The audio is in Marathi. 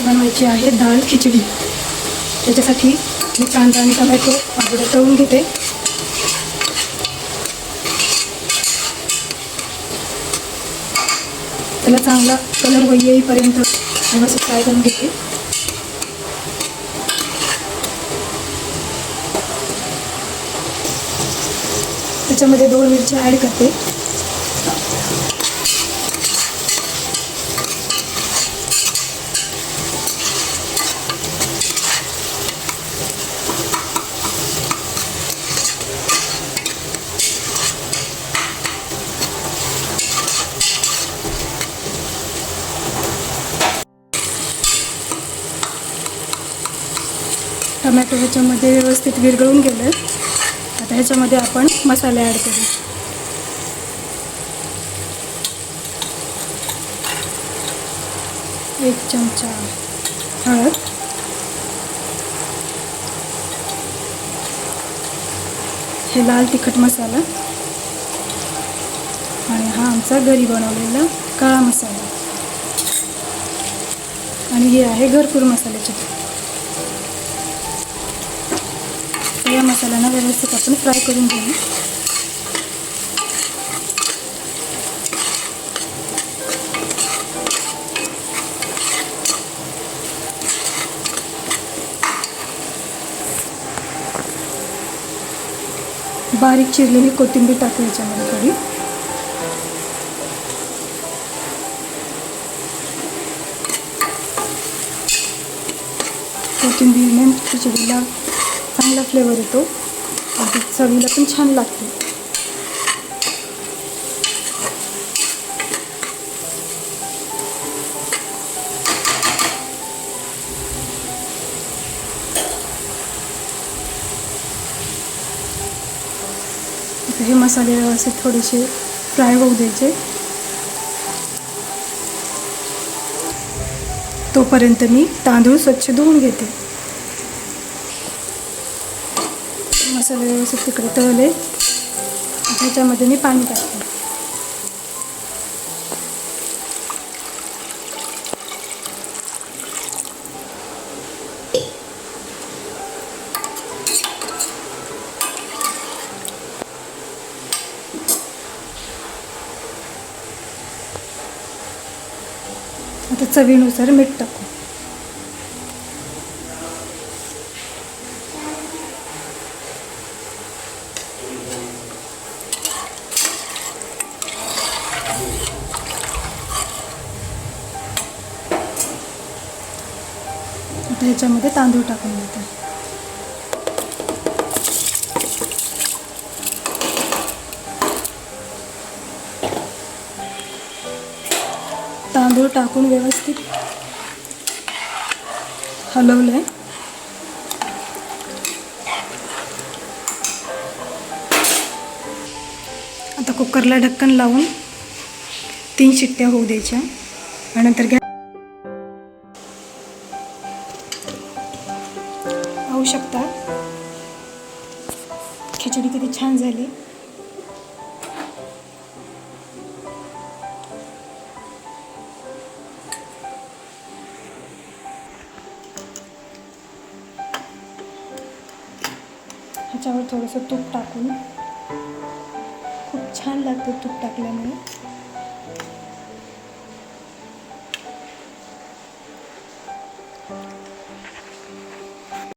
बनवायची आहे डाळ खिचडी. त्याच्यासाठी मी कांदा आणि टमॅटो अगोदर तळून घेते. त्याला चांगला कलर व येईपर्यंत व्यवस्थित फ्राय करून घेते. त्याच्यामध्ये दोन मिरच्या ॲड करते. टमॅटो ह्याच्यामध्ये व्यवस्थित विरघळून गेलं. आता ह्याच्यामध्ये आपण मसाले ॲड करू. एक चमचा हळद. हे लाल तिखट मसाला. आणि हा आमचा घरी बनवलेला काळा मसाला. आणि हे आहे घरपूर मसाल्याचे या मसाल्यांना व्यवस्थित आपण फ्राय करून घेऊ बारीक चिरलेली कोथिंबीर टाकू याच्यामध्ये थोडी कोथिंबीरने खिचडीला चांगला फ्लेवर येतो. आणि चवीला पण छान लागते. हे मसाले व्यवस्थित थोडेसे फ्राय होऊ द्यायचे. तोपर्यंत मी तांदूळ स्वच्छ धुवून घेते. मसाले व्यवस्थित तिकडे तळले. त्याच्यामध्ये मी पाणी टाकते. आता चवीनुसार मीठ टाकू. आता ह्याच्यामध्ये तांदूळ टाकून देते. तांदूळ टाकून व्यवस्थित हलवलं आहे आता कुकरला ढक्कन लावून तीन शिट्ट्या होऊ द्यायच्या. आणि नंतर गॅस खिचडी किती छान झाली. ह्याच्यावर थोडंसं तूप टाकून. खूप छान लागतं तूप टाकल्यामुळे.